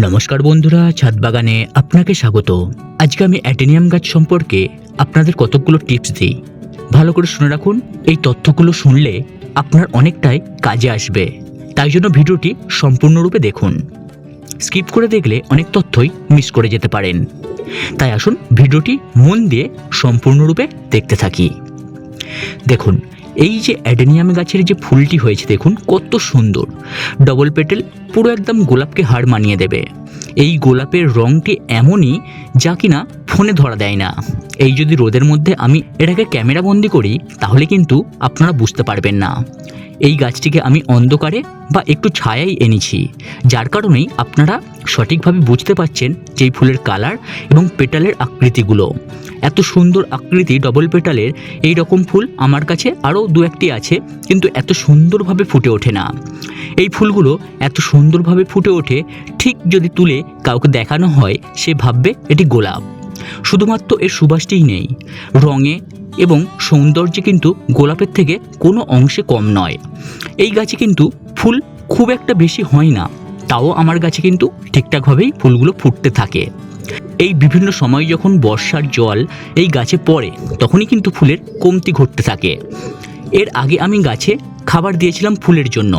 নমস্কার বন্ধুরা, ছাদ বাগানে আপনাকে স্বাগত। আজকে আমি অ্যাটেনিয়াম গাছ সম্পর্কে আপনাদের কতকগুলো টিপস দিই। ভালো করে শুনে রাখুন, এই তথ্যগুলো শুনলে আপনার অনেকটাই কাজে আসবে। তাই জন্য ভিডিওটি সম্পূর্ণরূপে দেখুন। স্কিপ করে দেখলে অনেক তথ্যই মিস করে যেতে পারেন। তাই আসুন ভিডিওটি মন দিয়ে সম্পূর্ণরূপে দেখতে থাকি। দেখুন এই যে অ্যাডেনিয়াম গাছের যে ফুলটি হয়েছে, দেখুন, কত সুন্দর। ডবল পেটেল পুরো একদম গোলাপকে হার মানিয়ে দেবে। এই গোলাপের রঙটি এমনই যা কিনা ফোনে ধরা দেয় না। এই যদি রোদের মধ্যে আমি এটাকে ক্যামেরা বন্দি করি, তাহলে কিন্তু আপনারা বুঝতে পারবেন না। এই গাছটিকে আমি অন্ধকারে বা একটু ছায়াই এনেছি, যার কারণেই আপনারা সঠিকভাবে বুঝতে পারছেন যে ফুলের কালার এবং পেটালের আকৃতিগুলো। এত সুন্দর আকৃতি ডবল পেটালের, এই রকম ফুল আমার কাছে আরও দু একটি আছে, কিন্তু এত সুন্দরভাবে ফুটে ওঠে না। এই ফুলগুলো এত সুন্দরভাবে ফুটে ওঠে, ঠিক যদি তুলে কাউকে দেখানো হয়, সে ভাববে এটি গোলাপ। শুধুমাত্র এর সুবাসটিই নেই। রঙে এবং সৌন্দর্যে কিন্তু গোলাপের থেকে কোনো অংশে কম নয়। এই গাছে কিন্তু ফুল খুব একটা বেশি হয় না, তাও আমার গাছে কিন্তু ঠিকঠাকভাবেই ফুলগুলো ফুটতে থাকে। এই বিভিন্ন সময় যখন বর্ষার জল এই গাছে পড়ে, তখনই কিন্তু ফুলের কমতি ঘটতে থাকে। এর আগে আমি গাছে খাবার দিয়েছিলাম ফুলের জন্য।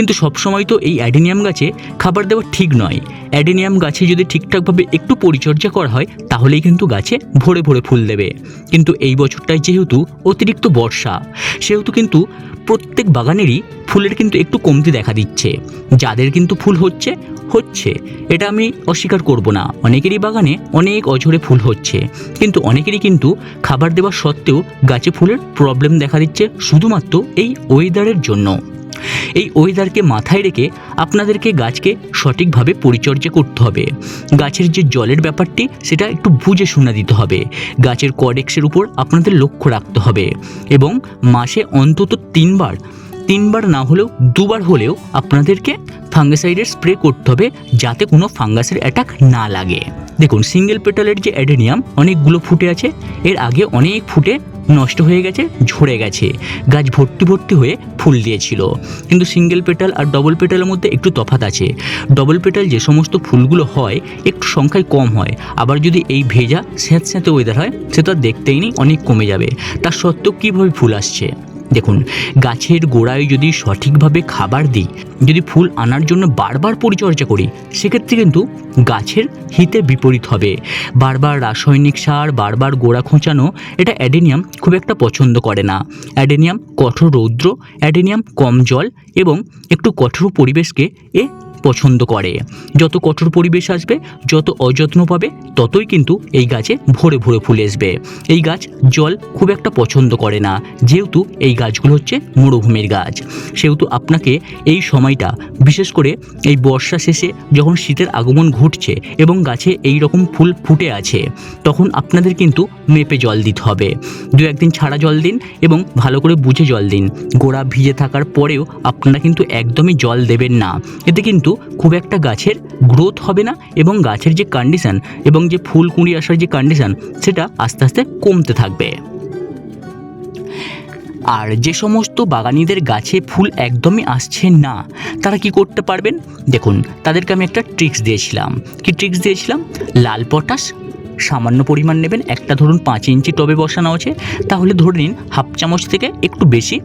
কিন্তু সবসময় তো এই অ্যাডেনিয়াম গাছে খাবার দেওয়া ঠিক নয়। অ্যাডেনিয়াম গাছে যদি ঠিকঠাকভাবে একটু পরিচর্যা করা হয়, তাহলেই কিন্তু গাছে ভরে ভরে ফুল দেবে। কিন্তু এই বছরটায় যেহেতু অতিরিক্ত বর্ষা, সেহেতু কিন্তু প্রত্যেক বাগানেরই ফুলের কিন্তু একটু কমতি দেখা দিচ্ছে। যাদের কিন্তু ফুল হচ্ছে হচ্ছে। এটা আমি অস্বীকার করব না। অনেকেরই বাগানে অনেক অঝরে ফুল হচ্ছে। কিন্তু অনেকেরই কিন্তু খাবার দেওয়া সত্ত্বেও গাছে ফুলের প্রবলেম দেখা দিচ্ছে শুধুমাত্র এই ওয়েদারের জন্য। এই ওয়েদারকে মাথায় রেখে আপনাদেরকে গাছকে সঠিকভাবে পরিচর্যা করতে হবে। গাছের যে জলের ব্যাপারটি, সেটা একটু বুঝে শুনে দিতে হবে। গাছের কডেক্সের উপর আপনাদের লক্ষ্য রাখতে হবে এবং মাসে অন্তত তিনবার তিনবার না হলেও দুবার হলেও আপনাদেরকে ফাঙ্গাসাইডের স্প্রে করতে হবে যাতে কোনো ফাঙ্গাসের অ্যাটাক না লাগে। দেখুন, সিঙ্গেল পেটালের যে অ্যাডেনিয়াম, অনেকগুলো ফুটে আছে। এর আগে অনেক ফুটে নষ্ট হয়ে গেছে, ঝরে গেছে। গাছ ভর্তি ভর্তি হয়ে ফুল দিয়েছিল। কিন্তু সিঙ্গেল পেটাল আর ডবল পেটালের মধ্যে একটু তফাত আছে। ডবল পেটাল যে সমস্ত ফুলগুলো হয়, একটু সংখ্যায় কম হয়। আবার যদি এই ভেজা স্যাঁত স্যাঁতে ওয়েদার হয়, সে তো দেখতেই নেই, অনেক কমে যাবে। তার সত্ত্বেও কীভাবে ফুল আসছে? দেখুন, গাছের গোড়ায় যদি সঠিকভাবে খাবার দিই, যদি ফুল আনার জন্য বারবার পরিচর্যা করি, সেক্ষেত্রে কিন্তু গাছের হিতে বিপরীত হবে। বারবার রাসায়নিক সার, বারবার গোড়া খোঁচানো, এটা অ্যাডেনিয়াম খুব একটা পছন্দ করে না। অ্যাডেনিয়াম কঠোর রৌদ্র, অ্যাডেনিয়াম কম জল এবং একটু কঠোর পরিবেশকে এ পছন্দ করে। যত কঠোর পরিবেশ আসবে, যত অযত্ন পাবে, ততই কিন্তু এই গাছে ভরে ভরে ফুল আসবে এই গাছ জল খুব একটা পছন্দ করে না। যেহেতু এই গাছগুলো হচ্ছে মরুভূমির গাছ। সেহেতু আপনাকে এই সময়টা, বিশেষ করে এই বর্ষা শেষে যখন শীতের আগমন ঘটছে এবং গাছে এই রকম ফুল ফুটে আছে, তখন আপনাদের কিন্তু মেপে জল দিতে হবে। দু একদিন ছাড়া জল দিন এবং ভালো করে বুঝে জল দিন। গোড়া ভিজে থাকার পরেও আপনারা কিন্তু একদমই জল দেবেন না। এতে কিন্তু খুব একটা গাছের গ্রোথ হবে না এবং গাছের যে কন্ডিশন এবং যে ফুল কুঁড়ি আসার যে কন্ডিশন সেটা আস্তে আস্তে কমতে থাকবে। আর যে সমস্ত বাগানিদের গাছে ফুল একদমই আসছে না, তারা কি করতে পারবেন? দেখুন, তাদেরকে আমি একটা ট্রিক্স দিয়েছিলাম। কি ট্রিক্স দিয়েছিলাম? লাল পটাশ সামান্য পরিমাণ নেবেন, একটা ধরুন পাঁচ ইঞ্চি টবে বসানো আছে, তাহলে ধরে নিন হাফ চামচ থেকে একটু বেশি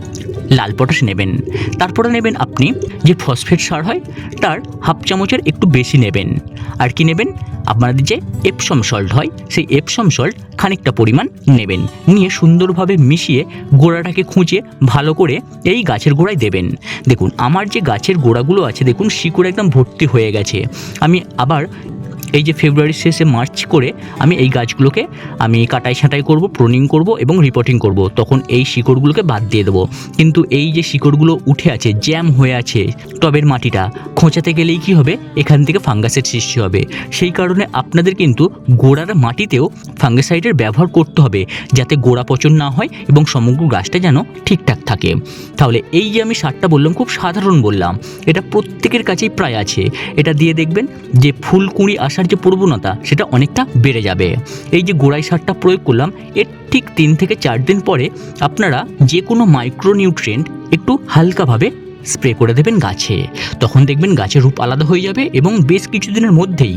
লাল পটাশ নেবেন। তারপরে নেবেন আপনি যে ফসফেট সার হয়, তার হাফ চামচের একটু বেশি নেবেন। আর কি নেবেন? আপনাদের যে এপসম সল্ট হয়, সেই এপসম সল্ট খানিকটা পরিমাণ নেবেন। নিয়ে সুন্দরভাবে মিশিয়ে গোড়াটাকে খুঁজে ভালো করে এই গাছের গোড়ায় দেবেন। দেখুন, আমার যে গাছের গোড়াগুলো আছে, দেখুন, শিকড় একদম ভর্তি হয়ে গেছে। আমি আবার এই যে ফেব্রুয়ারির শেষে মার্চ করে আমি এই গাছগুলোকে আমি কাটাই ছাঁটাই করব প্রনিং করব এবং রিপোর্টিং করব। তখন এই শিকড়গুলোকে বাদ দিয়ে দেবো। কিন্তু এই যে শিকড়গুলো উঠে আছে জ্যাম হয়ে আছে টবের মাটিটা, খোঁচাতে গেলেই কি হবে? এখান থেকে ফাঙ্গাসের সৃষ্টি হবে। সেই কারণে আপনাদের কিন্তু গোড়ার মাটিতেও ফাঙ্গাসাইডের ব্যবহার করতে হবে, যাতে গোড়া পচন না হয় এবং সমগ্র গাছটা যেন ঠিকঠাক থাকে। তাহলে এই যে আমি সারটা বললাম, খুব সাধারণ বললাম। এটা প্রত্যেকের কাছেই প্রায় আছে। এটা দিয়ে দেখবেন যে ফুল কুঁড়ি আসার যে প্রবণতা, সেটা অনেকটা বেড়ে যাবে। এই যে গোড়াই সারটা প্রয়োগ করলাম, এর ঠিক তিন থেকে চার দিন পরে আপনারা যে কোনো মাইক্রোনিউট্রিয়েন্ট একটু হালকাভাবে স্প্রে করে দেবেন গাছে। তখন দেখবেন গাছের রূপ আলাদা হয়ে যাবে এবং বেশ কিছুদিনের মধ্যেই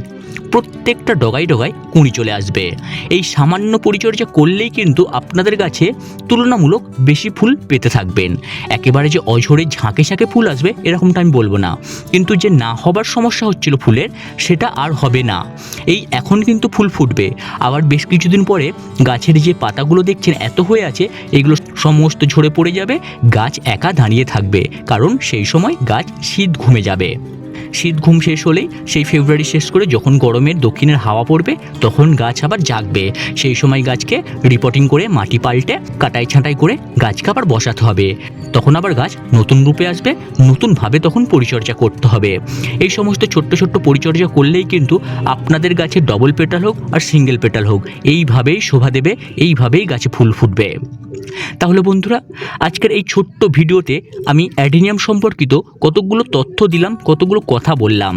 প্রত্যেকটা ডগায় ডগায় কুঁড়ি চলে আসবে। এই সামান্য পরিচর্যা করলেই কিন্তু আপনাদের গাছে তুলনামূলক বেশি ফুল পেতে থাকবেন। একেবারে যে অঝরে ঝাঁকে ঝাঁকে ফুল আসবে, এরকমটা আমি বলব না। কিন্তু যে না হবার সমস্যা হচ্ছিল ফুলের, সেটা আর হবে না। এই এখন কিন্তু ফুল ফুটবে। আবার বেশ কিছুদিন পরে গাছের যে পাতাগুলো দেখছেন এত হয়ে আছে, এগুলো সমস্ত ঝরে পড়ে যাবে, গাছ একা দাঁড়িয়ে থাকবে। কারণ সেই সময় গাছ শীত ঘুমে যাবে। শীত ঘুম শেষ হলেই সেই ফেব্রুয়ারি শেষ করে যখন গরমের দক্ষিণের হাওয়া পড়বে, তখন গাছ আবার জাগবে। সেই সময় গাছকে রিপোর্টিং করে মাটি পাল্টে, কাটাই ছাঁটাই করে গাছকে আবার বসাতে হবে। তখন আবার গাছ নতুন রূপে আসবে, নতুনভাবে তখন পরিচর্যা করতে হবে। এই সমস্ত ছোট্ট ছোট্ট পরিচর্যা করলেই কিন্তু আপনাদের গাছে ডবল পেটাল হোক আর সিঙ্গেল পেটাল হোক, এইভাবেই শোভা দেবে, এইভাবেই গাছে ফুল ফুটবে। তাহলে বন্ধুরা, আজকের এই ছোট্ট ভিডিওতে আমি অ্যাডিনিয়াম সম্পর্কিত কতগুলো তথ্য দিলাম, কতগুলো কথা বললাম।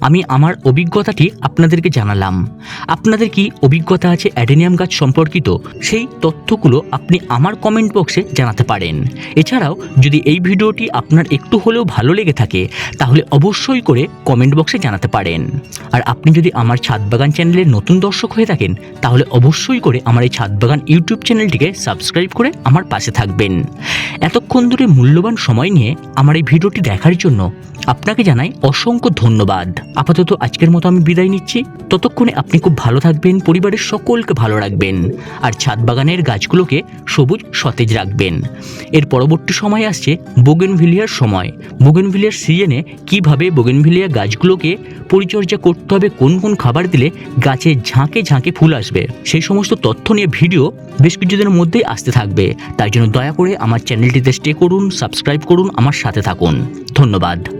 আমি আমার অভিজ্ঞতাটি আপনাদেরকে জানালাম। আপনাদের কি অভিজ্ঞতা আছে অ্যাডেনিয়াম গাছ সম্পর্কিত? সেই তথ্যগুলো আপনি আমার কমেন্ট বক্সে জানাতে পারেন। এছাড়াও, যদি এই ভিডিওটি আপনার একটু হলেও ভালো লেগে থাকে, তাহলে অবশ্যই করে কমেন্ট বক্সে জানাতে পারেন। আর আপনি যদি আমার ছাদ বাগান চ্যানেলের নতুন দর্শক হয়ে থাকেন, তাহলে অবশ্যই করে আমার এই ছাদ বাগান ইউটিউব চ্যানেলটিকে সাবস্ক্রাইব করে আমার পাশে থাকবেন। এতক্ষণ ধরে মূল্যবান সময় নিয়ে আমার এই ভিডিওটি দেখার জন্য আপনাকে জানাই অসংখ্য ধন্যবাদ। আপাতত আজকের মতো আমি বিদায় নিচ্ছি। ততক্ষণে আপনি খুব ভালো থাকবেন, পরিবারের সকলকে ভালো রাখবেন, আর ছাদ বাগানের গাছগুলোকে সবুজ, সতেজ রাখবেন। এর পরবর্তী সময় আসছে বোগেনভিলিয়ার সময়। বোগেনভিলিয়ার সিজনে কীভাবে বোগেনভিলিয়া গাছগুলোকে পরিচর্যা করতে হবে, কোন কোন খাবার দিলে গাছে ঝাঁকে ঝাঁকে ফুল আসবে, সেই সমস্ত তথ্য নিয়ে ভিডিও বেশ কিছুদিনের মধ্যেই আসতে থাকবে। তাই জন্য দয়া করে আমার চ্যানেলটিতে স্টে করুন সাবস্ক্রাইব করুন, আমার সাথে থাকুন। ধন্যবাদ।